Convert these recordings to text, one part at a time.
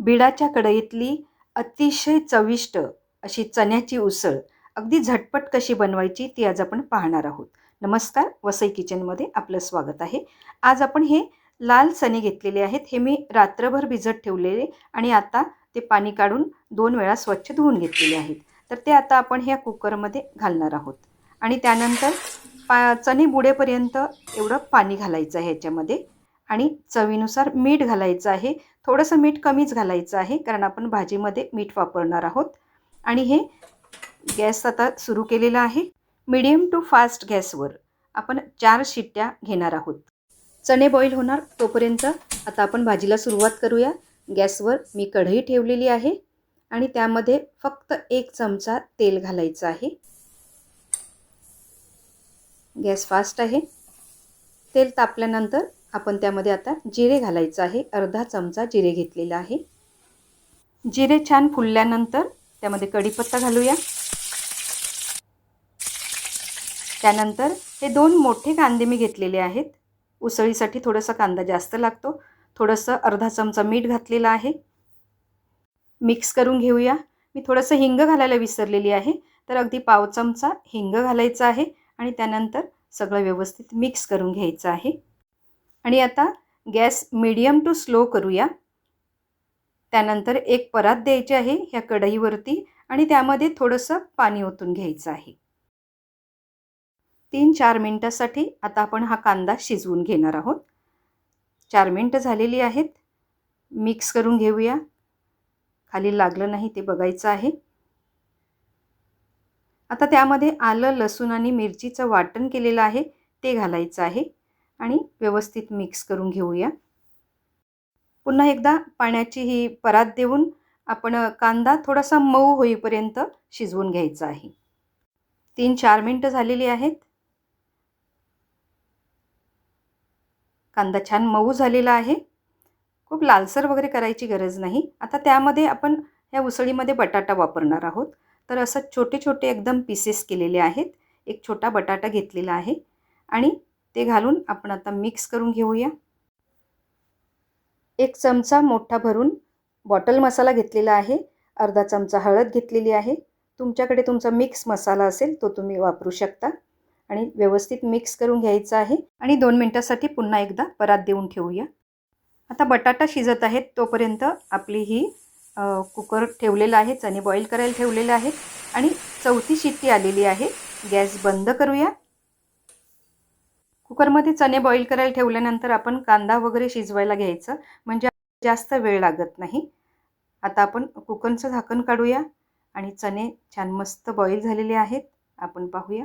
बिडाच्या कढईतली अतिशय चविष्ट अशी चण्याची उसळ. अगदी झटपट कशी बनवायची ती आज आपण पाहणार आहोत. नमस्कार वसई किचनमध्ये आपलं स्वागत आहे. आज आपण हे लाल चणे घेतलेले आहेत. हे मी रात्रभर भिजत ठेवलेले आणि आता ते पाणी काढून दोन वेळा स्वच्छ धुवून घेतलेले आहेत. तर ते आता आपण ह्या कुकरमध्ये घालणार आहोत. आणि त्यानंतर पा चणे बुडेपर्यंत एवढं पाणी घालायचं आहे ह्याच्यामध्ये. आणि चवीनुसार मीठ घालायचं आहे. थोडंसं मीठ कमीच घालायचं आहे कारण आपण भाजीमध्ये मीठ वापरणार आहोत. आणि हे गॅस आता सुरू केलेला आहे. मिडियम टू फास्ट गॅसवर आपण चार शिट्ट्या घेणार आहोत. चणे बॉईल होणार तोपर्यंत आता आपण भाजीला सुरुवात करूया. गॅसवर मी कढई ठेवलेली आहे आणि त्यामध्ये फक्त एक चमचा तेल घालायचं आहे. गॅस फास्ट आहे. तेल तापल्यानंतर आपण त्यामध्ये आता जिरे घालायचं आहे. अर्धा चमचा जिरे घेतलेला आहे. जिरे छान फुलल्यानंतर त्यामध्ये कढीपत्ता घालूया. त्यानंतर हे दोन मोठे कांदे मी घेतलेले आहेत. उसळीसाठी थोडासा कांदा जास्त लागतो. थोडंसं अर्धा चमचा मीठ घातलेलं आहे. मिक्स करून घेऊया. मी थोडंसं हिंग घालायला विसरलेली आहे. तर अगदी पाव चमचा हिंग घालायचा आहे आणि त्यानंतर सगळं व्यवस्थित मिक्स करून घ्यायचं आहे. आणि आता गॅस मिडियम टू स्लो करूया. त्यानंतर एक परात द्यायची आहे ह्या कढईवरती आणि त्यामध्ये थोडंसं पाणी ओतून घ्यायचं आहे. तीन चार मिनटासाठी आता आपण हा कांदा शिजवून घेणार आहोत. चार मिनटं झालेली आहेत. मिक्स करून घेऊया. खाली लागलं नाही ते बघायचं आहे. आता त्यामध्ये आलं लसूण आणि मिरचीचं वाटण केलेलं आहे. ते घालायचं आहे. आणि व्यवस्थित मिक्स करून घेऊया. पुन्हा एकदा पाण्याची ही परात देऊन आपण कांदा थोडासा मऊ होईपर्यंत शिजवून घ्यायचा आहे. तीन चार मिनटं झालेली आहेत. कांदा छान मऊ झालेला आहे. खूप लालसर वगैरे करायची गरज नाही. आता त्यामध्ये आपण ह्या उसळीमध्ये बटाटा वापरणार आहोत. तर असं छोटे छोटे एकदम पीसेस केलेले आहेत. एक छोटा बटाटा घेतलेला आहे. आणि ते घालून आपण आता मिक्स करून घेऊया. एक चमचा मोठा भरून बॉटल मसाला घेतलेला आहे. अर्धा चमचा हळद घेतलेली आहे. तुमच्याकडे तुमचा मिक्स मसाला असेल तो तुम्ही वापरू शकता. आणि व्यवस्थित मिक्स करून घ्यायचा आहे. आणि दोन मिनटासाठी पुन्हा एकदा परात देऊन ठेवूया. आता बटाटा शिजत आहेत तोपर्यंत आपली ही कुकर ठेवलेला आहे. चणे बॉईल करायला ठेवलेलं आहे. आणि चौथी शिट्टी आलेली आहे. गॅस बंद करूया. कुकरमध्ये चणे बॉईल करायला ठेवल्यानंतर आपण कांदा वगैरे शिजवायला घ्यायचं. म्हणजे जास्त वेळ लागत नाही. आता आपण कुकरचं झाकण काढूया आणि चणे छान मस्त बॉईल झालेले आहेत. आपण पाहूया.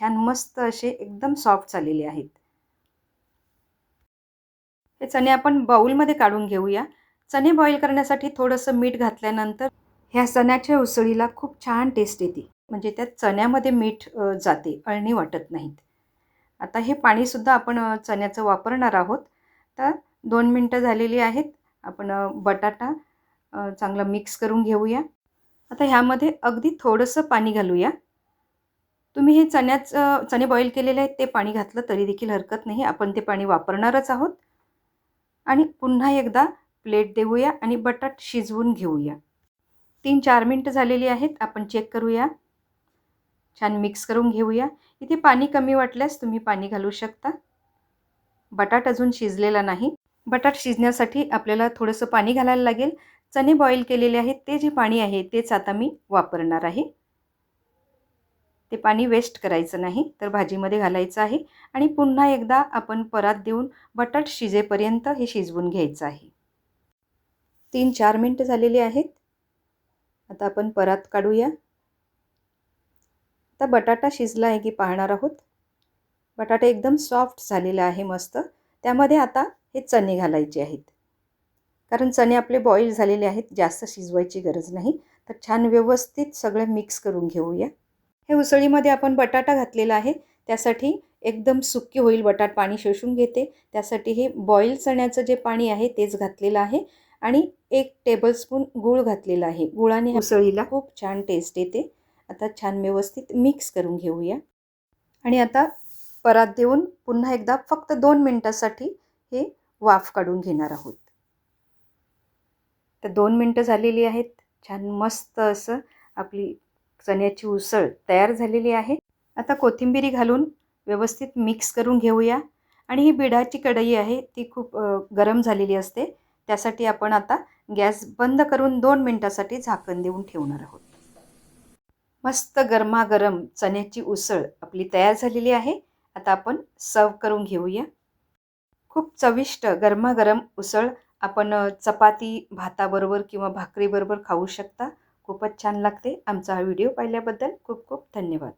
छान मस्त असे एकदम सॉफ्ट झालेले आहेत. हे चणे आपण बाऊलमध्ये काढून घेऊया. चणे बॉईल करण्यासाठी थोडंसं मीठ घातल्यानंतर ह्या चण्याच्या उसळीला खूप छान टेस्ट येते. म्हणजे त्या चण्यामध्ये मीठ जाते अळणी वाटत नाहीत. आता हे पाणीसुद्धा आपण चण्याचं वापरणार आहोत. तर दोन मिनटं झालेली आहेत. आपण बटाटा चांगला मिक्स करून घेऊया. आता ह्यामध्ये अगदी थोडंसं पाणी घालूया. तुम्ही हे चण्याचं चणे बॉईल केलेले आहेत ते पाणी घातलं तरी देखील हरकत नाही. आपण ते पाणी वापरणारच आहोत. आणि पुन्हा एकदा प्लेट देऊया आणि बटाट शिजवून घेऊया. तीन चार मिनटं झालेली आहेत. आपण चेक करूया. छान मिक्स करून घेऊया. इथे पाणी कमी वाटल्यास तुम्ही पाणी घालू शकता. बटाट अजून शिजलेला नाही. बटाट शिजण्यासाठी आपल्याला थोडंसं पाणी घालायला लागेल. चणे बॉईल केलेले आहेत. ते जे पाणी आहे तेच आता मी वापरणार आहे. ते पाणी वेस्ट करायचं नाही तर भाजीमध्ये घालायचं आहे. आणि पुन्हा एकदा आपण परात देऊन बटाट शिजेपर्यंत हे शिजवून घ्यायचं आहे. तीन चार मिनटं झालेली आहेत. आता आपण परात काढूया. आता बटाटा शिजला आहे की पाहणार आहोत? बटाटा एकदम सॉफ्ट झालेला आहे मस्त. त्यामध्ये आता हे चणे घालायचे आहेत. कारण चणे आपले बॉईल झालेले आहेत जास्त शिजवायची गरज नाही. तर छान व्यवस्थित सगळं मिक्स करून घेऊया. हे उसळीमध्ये आपण बटाटा घातलेला आहे. त्यासाठी एकदम सुक्की होईल बटाट पाणी शोषून घेते. त्यासाठी हे बॉईल चण्याचं जे पाणी आहे तेच घातलेलं आहे. आणि एक टेबलस्पून गूळ घातलेला आहे. गुळाने उसळीला. खूप छान टेस्ट येते. आता छान व्यवस्थित मिक्स करून घेऊया. आणि आता परात देऊन पुन्हा एकदा फक्त दोन मिनटासाठी हे वाफ काढून घेणार आहोत. तर दोन मिनटं झालेली आहेत. छान मस्त असं आपली चण्याची उसळ तयार झालेली आहे. आता कोथिंबिरी घालून व्यवस्थित मिक्स करून घेऊया. आणि ही बिडाची कढई आहे ती खूप गरम झालेली असते. त्यासाठी आपण आता गॅस बंद करून दोन मिनटासाठी झाकण देऊन ठेवणार आहोत. मस्त गरमागरम चण्याची उसळ आपली तयार झालेली आहे. आता आपण सर्व करून घेऊया. खूप चविष्ट गरमागरम उसळ आपण चपाती भाताबरोबर किंवा भाकरीबरोबर खाऊ शकता. खूपच छान लागते आमचा हा व्हिडिओ पाहिल्याबद्दल खूप खूप धन्यवाद.